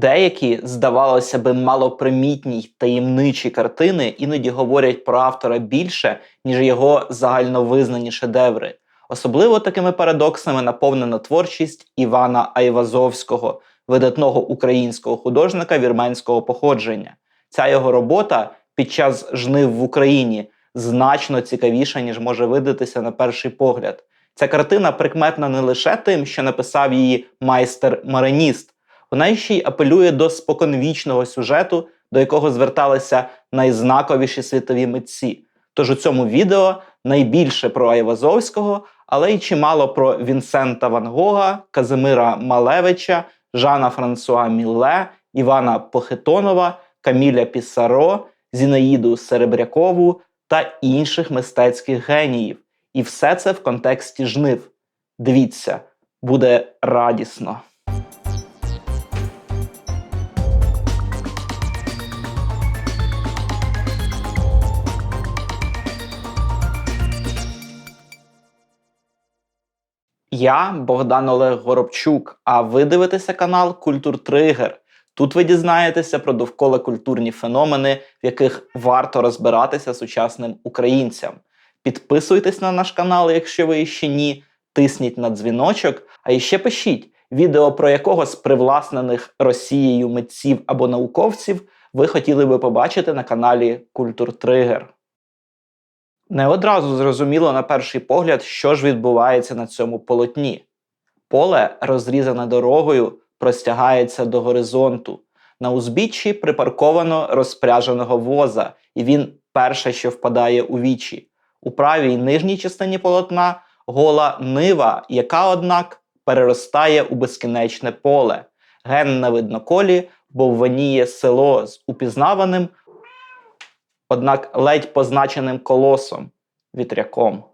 Деякі, здавалося би, малопримітні й таємничі картини іноді говорять про автора більше, ніж його загальновизнані шедеври. Особливо такими парадоксами наповнена творчість Івана Айвазовського, видатного українського художника вірменського походження. Ця його робота під час жнив в Україні значно цікавіша, ніж може видатися на перший погляд. Ця картина прикметна не лише тим, що написав її майстер-мариніст, вона ще й апелює до споконвічного сюжету, до якого зверталися найзнаковіші світові митці. Тож у цьому відео найбільше про Айвазовського, але й чимало про Вінсента Ван Гога, Казимира Малевича, Жана Франсуа Мілле, Івана Похитонова, Каміля Пісаро, Зінаїду Серебрякову та інших мистецьких геніїв. І все це в контексті жнив. Дивіться, буде радісно. Я Богдан Олег Горобчук, а ви дивитеся канал Культур Тригер. Тут ви дізнаєтеся про довкола культурні феномени, в яких варто розбиратися сучасним українцям. Підписуйтесь на наш канал, якщо ви ще ні, тисніть на дзвіночок, а іще пишіть відео про якого з привласнених Росією митців або науковців ви хотіли би побачити на каналі Культур Тригер. Не одразу зрозуміло на перший погляд, що ж відбувається на цьому полотні. Поле, розрізане дорогою, простягається до горизонту. На узбіччі припарковано розпряженого воза, і він перше, що впадає у вічі. У правій нижній частині полотна гола нива, яка, однак, переростає у безкінечне поле. Ген на видноколі бовваніє село з упізнаваним, однак ледь позначеним колосом вітряком.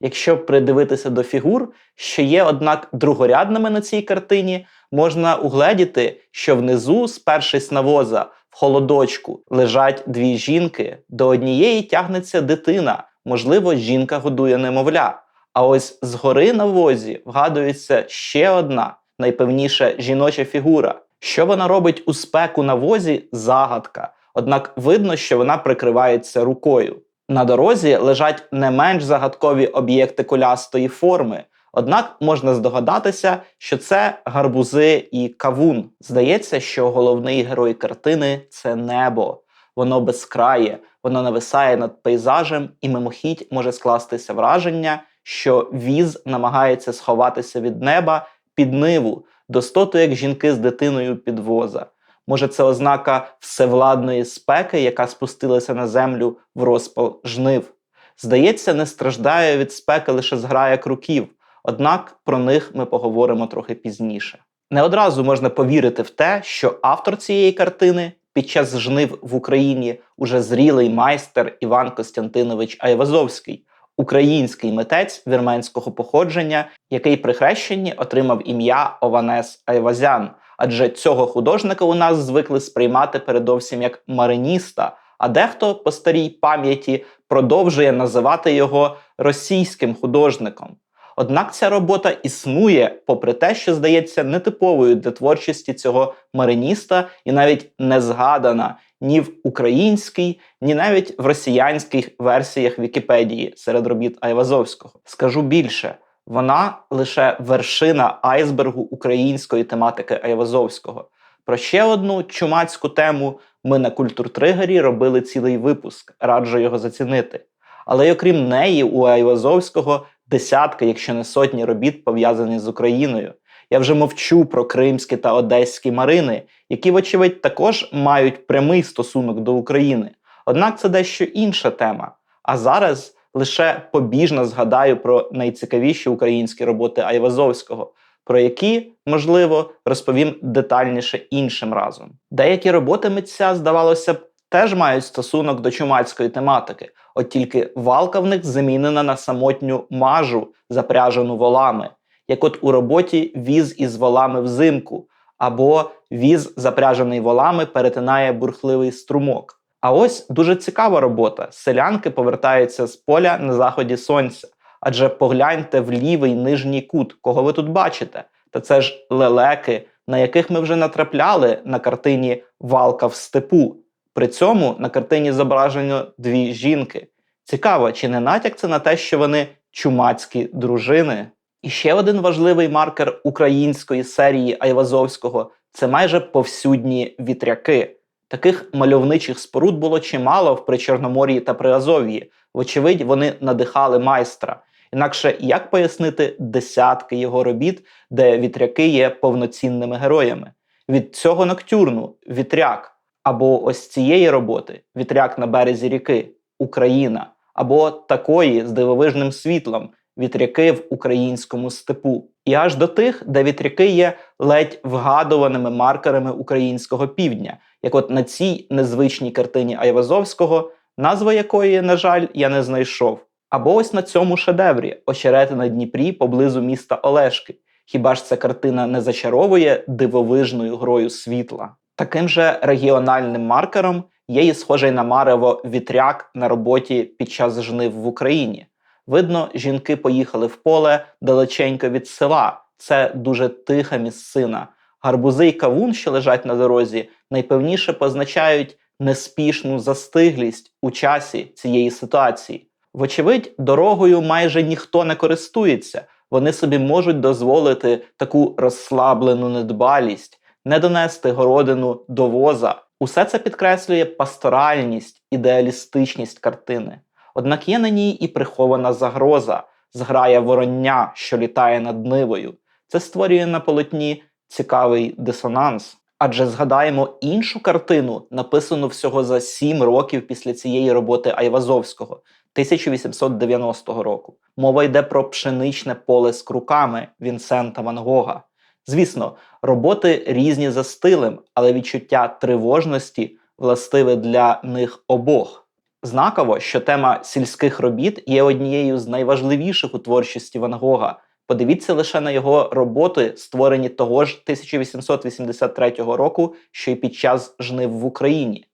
Якщо придивитися до фігур, що є, однак, другорядними на цій картині, можна угледіти, що внизу, спершись на воза, в холодочку лежать дві жінки, до однієї тягнеться дитина, можливо, жінка годує немовля. А ось згори на возі вгадується ще одна найпевніша жіноча фігура. Що вона робить у спеку на возі загадка, однак видно, що вона прикривається рукою. На дорозі лежать не менш загадкові об'єкти кулястої форми, однак можна здогадатися, що це гарбузи і кавун. Здається, що головний герой картини це небо. Воно безкрає, воно нависає над пейзажем, і мимохідь може скластися враження, що віз намагається сховатися від неба під ниву, достоту як жінки з дитиною під воза. Може, це ознака всевладної спеки, яка спустилася на землю в розпал жнив. Здається, не страждає від спеки лише зграя круків, однак про них ми поговоримо трохи пізніше. Не одразу можна повірити в те, що автор цієї картини під час жнив в Україні уже зрілий майстер Іван Костянтинович Айвазовський, український митець вірменського походження, який при хрещенні отримав ім'я Ованес Айвазян. Адже цього художника у нас звикли сприймати передовсім як мариніста, а дехто по старій пам'яті продовжує називати його російським художником. Однак ця робота існує, попри те, що здається нетиповою для творчості цього мариніста, і навіть не згадана ні в українській, ні навіть в росіянських версіях Вікіпедії серед робіт Айвазовського. Скажу більше. Вона лише вершина айсбергу української тематики Айвазовського. Про ще одну чумацьку тему ми на культуртригері робили цілий випуск, раджу його зацінити. Але й окрім неї, у Айвазовського десятки, якщо не сотні робіт пов'язані з Україною. Я вже мовчу про кримські та одеські марини, які, вочевидь, також мають прямий стосунок до України. Однак це дещо інша тема. А зараз лише побіжно згадаю про найцікавіші українські роботи Айвазовського, про які, можливо, розповім детальніше іншим разом. Деякі роботи митця, здавалося б, теж мають стосунок до чумацької тематики, от тільки валка в них замінена на самотню мажу, запряжену волами, як от у роботі віз із волами взимку, або віз, запряжений волами, перетинає бурхливий струмок. А ось дуже цікава робота. Селянки повертаються з поля на заході сонця. Адже погляньте в лівий нижній кут, кого ви тут бачите. Та це ж лелеки, на яких ми вже натрапляли на картині Валка в степу. При цьому на картині зображено дві жінки. Цікаво, чи не натяк це на те, що вони чумацькі дружини? І ще один важливий маркер української серії Айвазовського це майже повсюдні вітряки. Таких мальовничих споруд було чимало в Причорномор'ї та Приазов'ї. Вочевидь, вони надихали майстра. Інакше як пояснити десятки його робіт, де вітряки є повноцінними героями? Від цього ноктюрну вітряк, або ось цієї роботи вітряк на березі ріки Україна, або такої з дивовижним світлом вітряки в українському степу. І аж до тих, де вітряки є ледь вгадуваними маркерами українського півдня, як от на цій незвичній картині Айвазовського, назва якої, на жаль, я не знайшов. Або ось на цьому шедеврі очерети на Дніпрі поблизу міста Олешки. Хіба ж ця картина не зачаровує дивовижною грою світла? Таким же регіональним маркером є і схожий на Марево вітряк на роботі під час жнив в Україні. Видно, жінки поїхали в поле далеченько від села. Це дуже тиха місцина. Гарбузи й кавун, що лежать на дорозі, найпевніше позначають неспішну застиглість у часі цієї ситуації. Вочевидь, дорогою майже ніхто не користується. Вони собі можуть дозволити таку розслаблену недбалість, не донести городину до воза. Усе це підкреслює пасторальність, ідеалістичність картини. Однак є на ній і прихована загроза, зграя вороння, що літає над нивою. Це створює на полотні цікавий дисонанс. Адже згадаємо іншу картину, написану всього за сім років після цієї роботи Айвазовського 1890 року. Мова йде про пшеничне поле з круками Вінсента Ван Гога. Звісно, роботи різні за стилем, але відчуття тривожності властиве для них обох. Знаково, що тема сільських робіт є однією з найважливіших у творчості Ван Гога. Подивіться лише на його роботи, створені того ж 1883 року, що й під час жнив в Україні.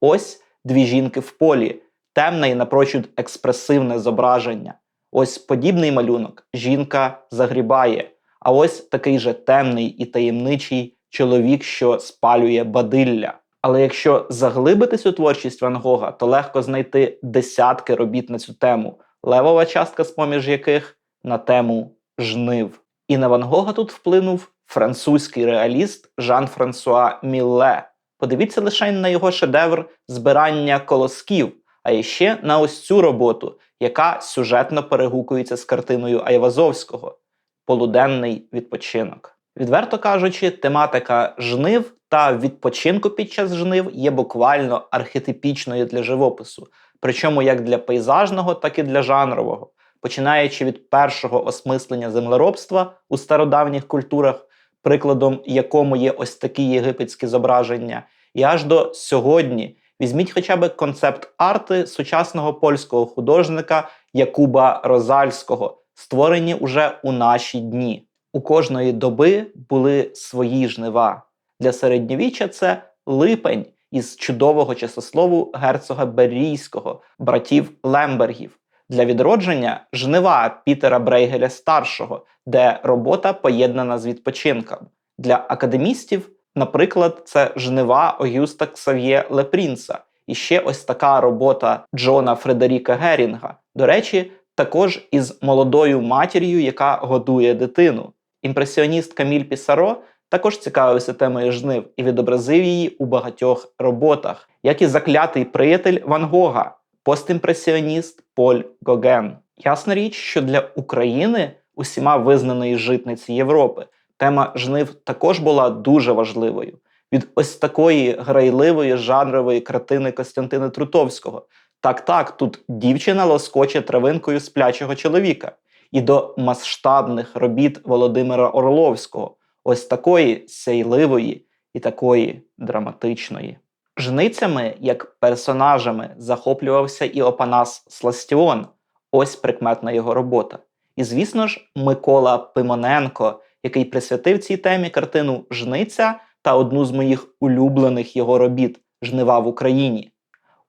Ось дві жінки в полі, темне і напрочуд експресивне зображення. Ось подібний малюнок жінка загрібає. А ось такий же темний і таємничий чоловік, що спалює бадилля. Але якщо заглибитись у творчість Ван Гога, то легко знайти десятки робіт на цю тему, левова частка з поміж яких на тему жнив. І на Ван Гога тут вплинув французький реаліст Жан-Франсуа Мілле. Подивіться лише на його шедевр збирання колосків, а ще на ось цю роботу, яка сюжетно перегукується з картиною Айвазовського полуденний відпочинок. Відверто кажучи, тематика жнив та відпочинку під час жнив є буквально архетипічною для живопису, причому як для пейзажного, так і для жанрового, починаючи від першого осмислення землеробства у стародавніх культурах, прикладом якому є ось такі єгипетські зображення, і аж до сьогодні. Візьміть хоча б концепт арти сучасного польського художника Якуба Розальського, створені уже у наші дні. У кожної доби були свої жнива. Для середньовіччя це липень із чудового часослову герцога Берійського, братів Лембергів. Для відродження жнива Пітера Брейгеля старшого, де робота поєднана з відпочинком. Для академістів, наприклад, це жнива Огюста Ксав'є Лепрінца. І ще ось така робота Джона Фредеріка Герінга. До речі, також із молодою матір'ю, яка годує дитину. Імпресіоніст Каміль Пісаро також цікавився темою жнив і відобразив її у багатьох роботах, як і заклятий приятель Ван Гога, постімпресіоніст Поль Гоген. Ясна річ, що для України, усіма визнаної житниці Європи, тема жнив також була дуже важливою. Від ось такої грайливої жанрової картини Костянтина Трутовського. Так, так, тут дівчина лоскоче травинкою сплячого чоловіка, і до масштабних робіт Володимира Орловського, ось такої сяйливої і такої драматичної. Жницями, як персонажами, захоплювався і Опанас Сластіон, ось прикметна його робота. І, звісно ж, Микола Пимоненко, який присвятив цій темі картину Жниця та одну з моїх улюблених його робіт Жнива в Україні.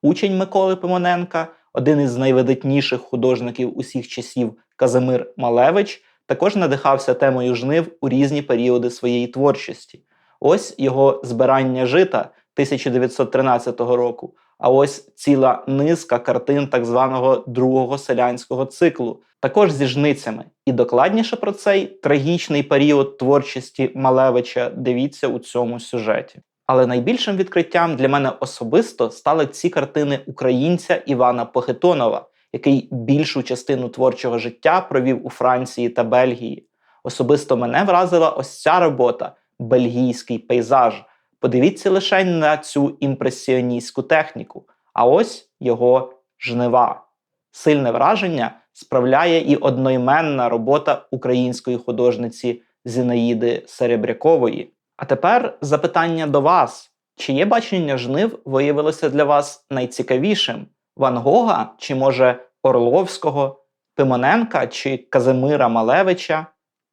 Учень Миколи Пимоненка, один із найвидатніших художників усіх часів Казимир Малевич також надихався темою жнив у різні періоди своєї творчості. Ось його збирання жита 1913 року. А ось ціла низка картин так званого другого селянського циклу, також зі жницями. І докладніше про цей трагічний період творчості Малевича дивіться у цьому сюжеті. Але найбільшим відкриттям для мене особисто стали ці картини українця Івана Похитонова, який більшу частину творчого життя провів у Франції та Бельгії. Особисто мене вразила ось ця робота бельгійський пейзаж. Подивіться лише на цю імпресіоністську техніку, а ось його жнива. Сильне враження справляє і одноіменна робота української художниці Зінаїди Серебрякової. А тепер запитання до вас: чиє бачення жнив виявилося для вас найцікавішим? Ван Гога чи може Орловського, Пимоненка чи Казимира Малевича?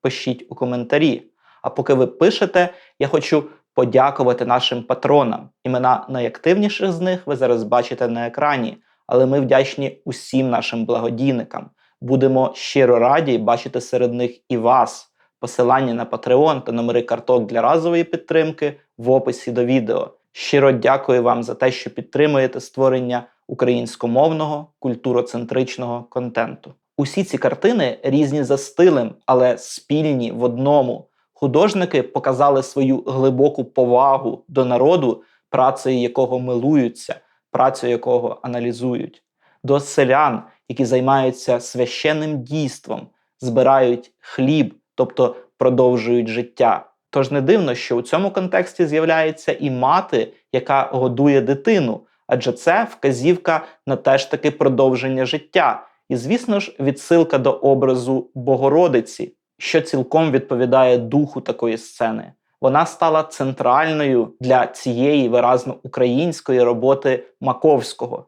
Пишіть у коментарі. А поки ви пишете, я хочу подякувати нашим патронам. Імена найактивніших з них ви зараз бачите на екрані, але ми вдячні усім нашим благодійникам. Будемо щиро раді бачити серед них і вас. Посилання на Patreon та номери карток для разової підтримки в описі до відео. Щиро дякую вам за те, що підтримуєте створення українськомовного культуроцентричного контенту. Усі ці картини різні за стилем, але спільні в одному. Художники показали свою глибоку повагу до народу, працею якого милуються, працею якого аналізують, до селян, які займаються священним дійством, збирають хліб, тобто продовжують життя. Тож не дивно, що у цьому контексті з'являється і мати, яка годує дитину, адже це вказівка на теж таки продовження життя. І, звісно ж, відсилка до образу Богородиці, що цілком відповідає духу такої сцени. Вона стала центральною для цієї виразно української роботи Маковського.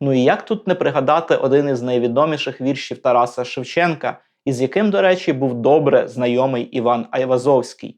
Ну і як тут не пригадати один із найвідоміших віршів Тараса Шевченка, із яким, до речі, був добре знайомий Іван Айвазовський.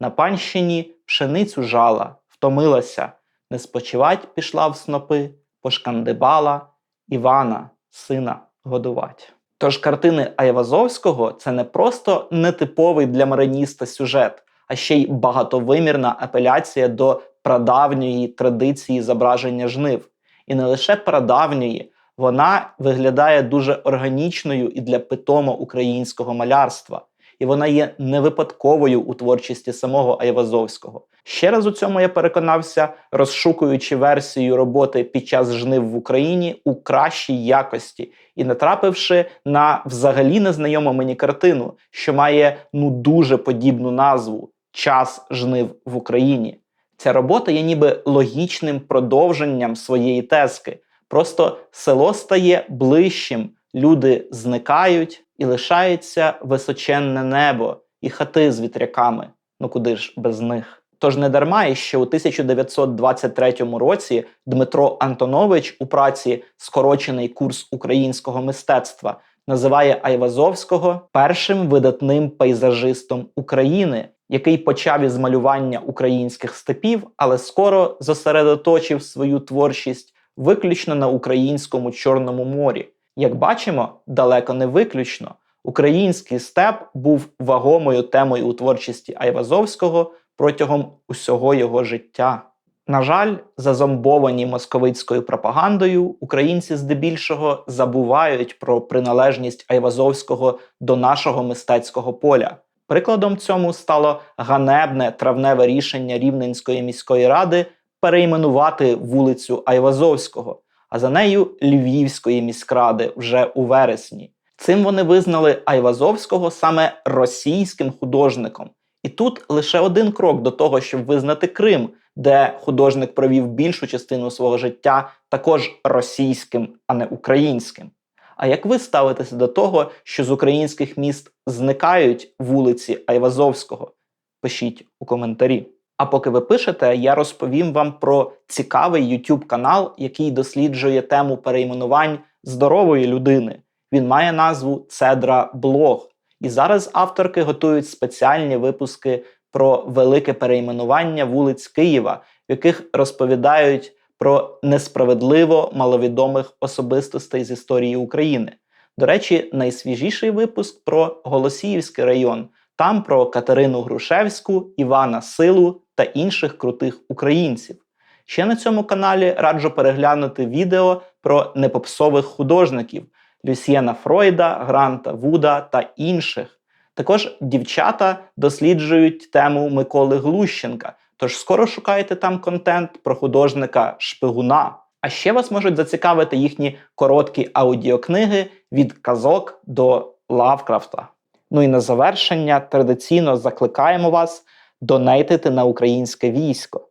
На панщині пшеницю жала, втомилася, не спочивать пішла в снопи, пошкандибала Івана, сина годувать. Тож картини Айвазовського це не просто нетиповий для мариніста сюжет, а ще й багатовимірна апеляція до прадавньої традиції зображення жнив. І не лише прадавньої, вона виглядає дуже органічною і для питомо українського малярства. І вона є не випадковою у творчості самого Айвазовського. Ще раз у цьому я переконався, розшукуючи версію роботи під час жнив в Україні у кращій якості і натрапивши на взагалі незнайому мені картину, що має ну дуже подібну назву Час жнив в Україні. Ця робота є ніби логічним продовженням своєї тезки. Просто село стає ближчим, люди зникають і лишається височенне небо і хати з вітряками. Ну куди ж без них? Тож не дарма, і ще у 1923 році Дмитро Антонович у праці Скорочений курс українського мистецтва називає Айвазовського першим видатним пейзажистом України, який почав із малювання українських степів, але скоро зосередоточив свою творчість виключно на українському Чорному морі. Як бачимо, далеко не виключно. Український степ був вагомою темою у творчості Айвазовського протягом усього його життя. На жаль, зазомбовані московицькою пропагандою, українці здебільшого забувають про приналежність Айвазовського до нашого мистецького поля. Прикладом цьому стало ганебне травневе рішення Рівненської міської ради перейменувати вулицю Айвазовського, а за нею Львівської міськради вже у вересні. Цим вони визнали Айвазовського саме російським художником. І тут лише один крок до того, щоб визнати Крим, де художник провів більшу частину свого життя також російським, а не українським. А як ви ставитеся до того, що з українських міст зникають вулиці Айвазовського? Пишіть у коментарі. А поки ви пишете, я розповім вам про цікавий YouTube канал, який досліджує тему перейменувань здорової людини. Він має назву Цедра Блог. І зараз авторки готують спеціальні випуски про велике перейменування вулиць Києва, в яких розповідають про несправедливо маловідомих особистостей з історії України. До речі, найсвіжіший випуск про Голосіївський район. Там про Катерину Грушевську, Івана Силу та інших крутих українців. Ще на цьому каналі раджу переглянути відео про непопсових художників Люсьєна Фройда, Гранта Вуда та інших. Також дівчата досліджують тему Миколи Глущенка. Тож скоро шукайте там контент про художника Шпигуна. А ще вас можуть зацікавити їхні короткі аудіокниги від казок до Лавкрафта. Ну і на завершення традиційно закликаємо вас донейтити на українське військо.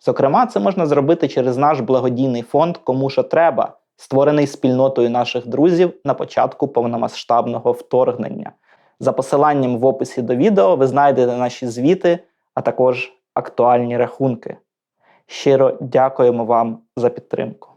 Зокрема, це можна зробити через наш благодійний фонд Кому що треба, створений спільнотою наших друзів на початку повномасштабного вторгнення. За посиланням в описі до відео ви знайдете наші звіти, а також актуальні рахунки. Щиро дякуємо вам за підтримку.